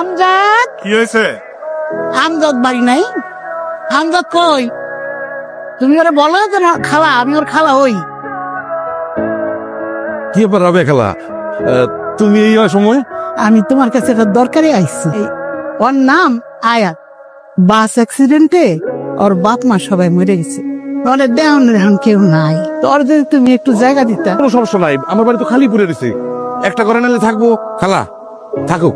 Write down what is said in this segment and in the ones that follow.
আমজাদ কি হয়েছে? আমজাদ বাড়ি নাই। আমজাদ কই? তুমি ওরা বলো যে খালা আমি ওর খালা হই। কি ব্যাপার হবে খেলা? তুমি এই সময়? আমি তোমার কাছে একটা দরকারে আইছি। ওর নাম আয়াত বাস অ্যাক্সিডেন্টে ওর বাপ মা সবাই মরে গেছে। ওরে দেওয়ান কেউ নাই। তোর যদি তুমি একটু জায়গা দিতা। কোনো সমস্যা নাই আমার বাড়ি তো খালি পড়ে রয়েছে। একটা করে নিলে থাকব। খালা থাকুক।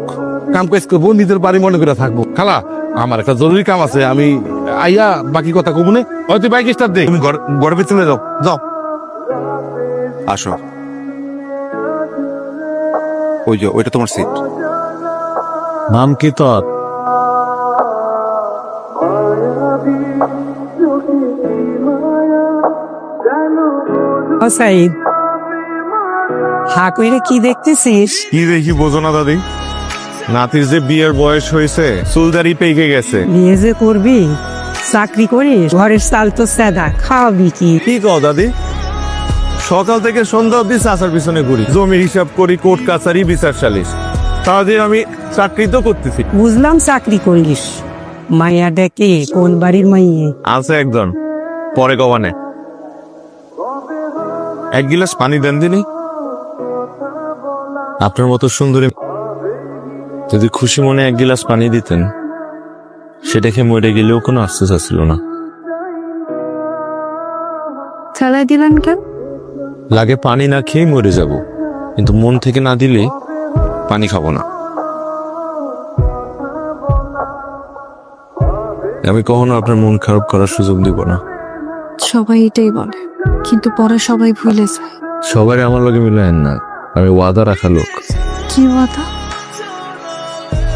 কাম কাজ করব নিজের বাড়ি মনে করে থাকব। খালা আমার একটা জরুরি কাম আছে আমি আইয়া বাকি কথা কব না। হয়তো বাইক স্টার্ট দে। তুমি গড়ে চলে যাও। যাও। আসো। ওই যে ওইটা তোমার সিট নাম কি তোর? সাইদ। হা কইরে কি দেখতেছিস? কি দেখি বোঝো না দাদি? নাতির যে বিয়ের বয়স হয়েছে চুলদারি পেকে গেছে। বিয়ে যে করবি? চাকরি করিস? ঘরের চাল তো সাদা খাওয়াবি কি? কি কও দাদি? সকাল থেকে সন্ধ্যা অব্দি চাষার পিছনে ঘুরি। জমির হিসাব করি কোর্ট কাছারি বিচার সালিশ। তাদের আমি চাকরি তো করতেছি। বুঝলাম চাকরি করিস। মাইয়া ডেকে কোন বাড়ির মাইয়ে? আছে একজন পরে কবানে। এক গিলাস পানি দেন দিনি। আপনার মতো সুন্দরী যদি খুশি মনে এক গিলাস পানি দিতেন সেটা খেয়ে মরে গেলেও কোনো আফসোস আসছিল না। চালাই দিলেন কেন? লাগে পানি না খেয়ে মরে যাব কিন্তু মন থেকে না দিলে পানি খাব না। আমি কখনো আপনার মন খারাপ করার সুযোগ দিব না। সবাই এটাই বলে কিন্তু পরে সবাই ভুলে যায়। সবাই আমার লগে মিলায়েন না। আমি ওয়াদা রাখা লোক। কি কথা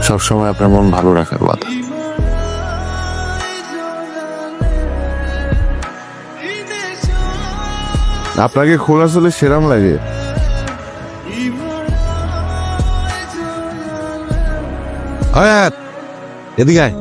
সবসময় আপনার মন ভালো রাখার ওয়াদা। আপনাকে খোলা চলে সেরাম লাগে। এদিকে আয়।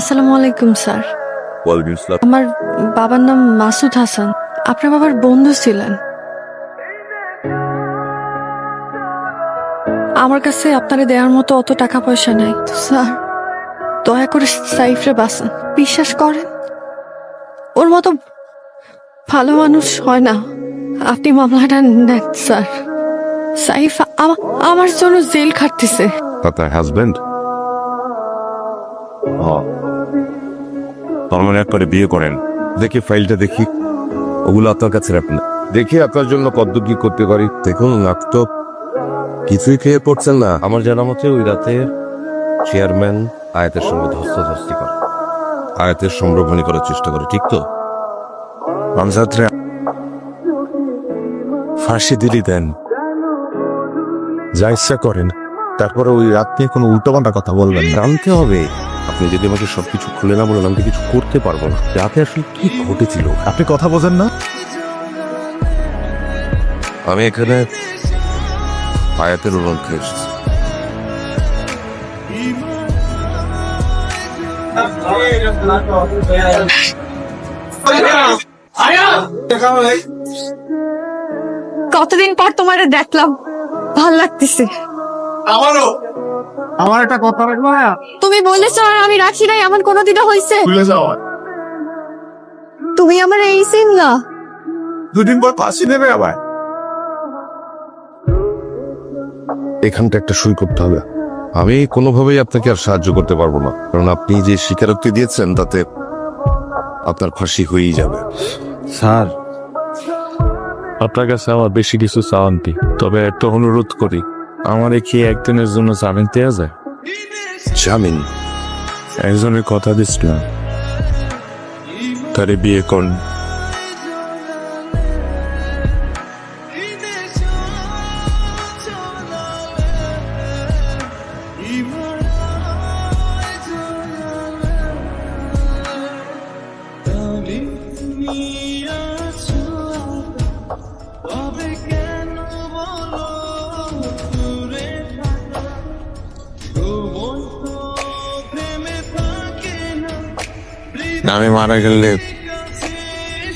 আসসালামু আলাইকুম স্যার। ওয়ালাইকুম আসসালাম। আমার বাবার নাম মাসুদ হাসান। আপনার বাবার বন্ধু ছিলেন। আমার কাছে আপনারে দেওয়ার মতো অত টাকা পয়সা নাই। তো স্যার দয়া করে সাইফরে বাঁচান। বিশ্বাস করেন ওর মতো ভালো মানুষ হয় না। আপনি মামলাটা নেন স্যার। সাইফ আমার জন্য জেল খাটতেছে। তার হাজবেন্ড তার মানে একবারে বিয়ে করেন। দেখি ফাইলটা দেখি। ওগুলো আপনার কাছে রাখেন। দেখি আপনার জন্য কত কি করতে পারি। দেখুন তো কিছুই খেয়ে পড়ছেন না। আমার জানা মতে ওই রাতে চেয়ারম্যান আয়াতের সঙ্গে ধস্তাধস্তি করে। আয়াতের সম্ভ্রমণী করার চেষ্টা করে ঠিক তো? আমজাদরে ফাঁসি দিলি দেন। যা ইচ্ছা করেন। তারপরে ওই রাত নিয়ে কোনো উল্টোপাল্টা কথা বলবেন না। জানতে হবে। আপনি যদি আমাকে সবকিছু খুলে না বলেন আমি তো কিছু করতে পারব না। রাতে আসলে কি ঘটেছিল? আপনি কথা বোঝেন না। আমি এখানে আয়াতের উল্লঙ্ঘে এসেছি। কতদিন পর তোমার দেখলাম? ভালো লাগতেছে। আমারও। আমার একটা কথা রাখব রাখবা তুমি বলেছ আর আমি রাখি নাই এমন কোনোদিনও হয়েছে ভুলে যাও তুমি আমার এই সিন না। দুদিন পর ফাঁসি দেবে আবার এখানটা একটা সই করতে হবে। আমি কোনোভাবেই আপনাকে আর সাহায্য করতে পারব না। কারণ আপনি যে স্বীকারোক্তি দিয়েছেন তাতে আপনার ফাঁসি হয়েই যাবে। স্যার আপনার কাছে আমার বেশি কিছু চাওয়ান্তি তবে একটা অনুরোধ করি। আমার কি একদিনের জন্য জামিন দেওয়া যায়? জামিন? একজনের কথা দিচ্ছিলাম তারে বিয়ে করুন আমি মারা গেলে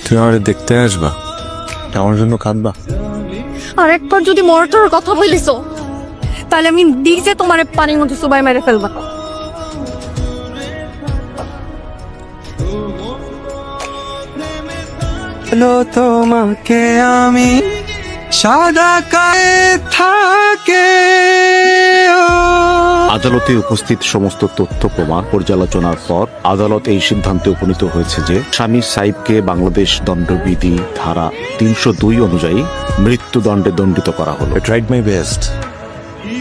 তুমি আমার দেখতে আসবা। আমার জন্য কাঁদবা। আর একবার যদি মরটোর কথা বলিস তাহলে আমি দিজে তোমার পানির মধ্যে সবাই মেরে ফেলবা। তোমাকে আমি সাদা কায়ে থাকে ও। আদালতে উপস্থিত সমস্ত তথ্য প্রমাণ পর্যালোচনার পর আদালত এই সিদ্ধান্তে উপনীত হয়েছে যে স্বামী সাইবকে বাংলাদেশ দণ্ডবিধি ধারা তিনশো দুই অনুযায়ী মৃত্যুদণ্ডে দণ্ডিত করা হলো। ট্রাইড মাই বেস্ট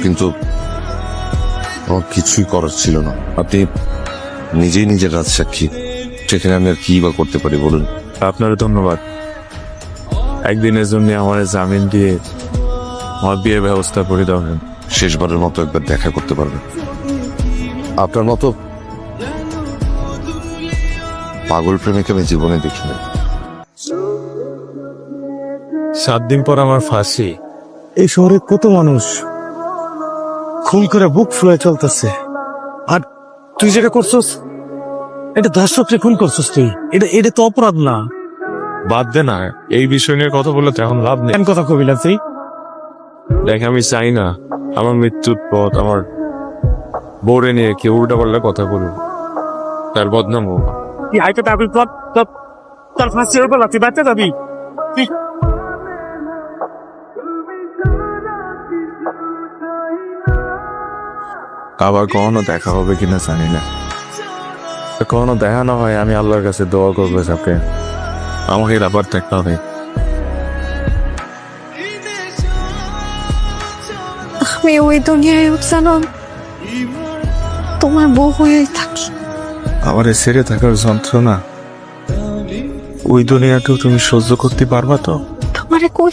কিন্তু আমার কিছুই করার ছিল না। আপনি নিজেই নিজের রাজসাক্ষী সেখানে আমি আর কি বা করতে পারি বলুন? আপনার ধন্যবাদ। একদিনের জন্য আমার জামিন দিয়ে আমার বিয়ের ব্যবস্থা করে দেবেন শেষবারের মতো একবার দেখা করতে পারবেন আপনার মতো পাগল প্রেমিক আমি জীবনে দেখিনি। সাত দিন পর আমার ফাঁসি। এই শহরে কত মানুষ খুন করে বুক ফুলে চলতেছে। আর তুই যেটা করছস এটা দর্শকরে খুন করছস তুই। এটা এটা তো অপরাধ না। বাদ দে না এই বিষয় নিয়ে কথা বলে তো এখন লাভ নেই। কথা কবি না তুই? দেখ আমি চাই না। আমার মৃত্যুর পথ আমার বোর্ডে নিয়ে কেউ উল্টা পাল্টা কথা বলুক। তার বদনাম হোক। হাইতে তাবিল তোর তোর তোর ফাঁসি হবে না তুই বাঁচতে যাবি? আবার কখনো দেখা হবে কিনা জানি না। কখনো দেখা না হয় আমি আল্লাহর কাছে দোয়া করব সাথে আমাকে আবার দেখা হবে। আমি ওই দুনিয়ায় উৎসানন। তোমার বউ হয়েই থাকি। আমার ছেড়ে থাকার যন্ত্রণা। ওই দুনিয়াতেও তুমি সহ্য করতে পারবা তো? তোমারে কই